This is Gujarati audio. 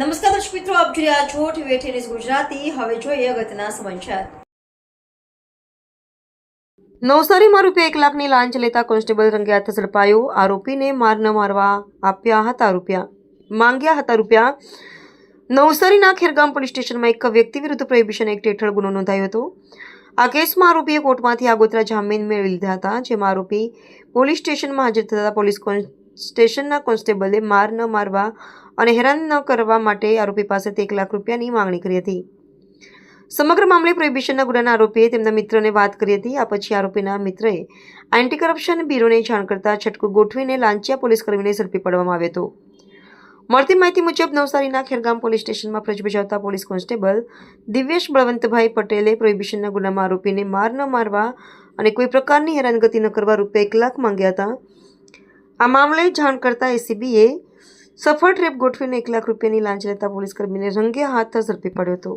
નમસ્કાર દર્શક મિત્રો, આપ જોઈ રહ્યા છો ટીવી ગુજરાતી. હવે જોઈએ અગત્યના સમાચાર. નવસારીમાં રૂપિયા એક લાખની લાંચ લેતા કોન્સ્ટેબલ રંગે હાથ ઝડપાયો. આરોપીને માર ન મારવા આપ્યા હતા રૂપિયા. માંગ્યા હતા રૂપિયા. નવસારીના ખેરગામ પોલીસ સ્ટેશનમાં એક વ્યક્તિ વિરુદ્ધ પ્રોહિબિશન એક્ટ હેઠળ ગુનો નોંધાયો હતો. આ કેસમાં આરોપીએ કોર્ટમાંથી આગોતરા જામીન મેળવી લીધા હતા, જેમાં આરોપી પોલીસ સ્ટેશનમાં હાજર થતા પોલીસ સ્ટેશનના કોન્સ્ટેબલે માર ન મારવા અને હેરાન ન કરવા માટે આરોપી પાસેથી એક લાખ રૂપિયાની માંગણી કરી હતી. સમગ્ર મામલે પ્રોહિબિશનના ગુનાના આરોપીએ તેમના મિત્રને વાત કરી હતી. આ પછી આરોપીના મિત્રએ એન્ટી કરપ્શન બ્યુરોને જાણ કરતા છટકું ગોઠવીને લાંચિયા પોલીસ કર્મીને ઝડપી પાડવામાં આવ્યો હતો. મળતી માહિતી મુજબ નવસારીના ખેરગામ પોલીસ સ્ટેશનમાં ફરજ બજાવતા પોલીસ કોન્સ્ટેબલ દિવ્યેશ બળવંતભાઈ પટેલે પ્રોહિબિશનના ગુનામાં આરોપીને માર ન મારવા અને કોઈ પ્રકારની હેરાનગતિ ન કરવા રૂપિયા એક લાખ માંગ્યા હતા. આ મામલે જાણ કરતા એસીબીએ સફળ ટ્રેપ ગોઠવીને એક લાખ રૂપિયાની લાંચ લેતા પોલીસકર્મીને રંગે હાથ ઝડપી પડ્યો હતો.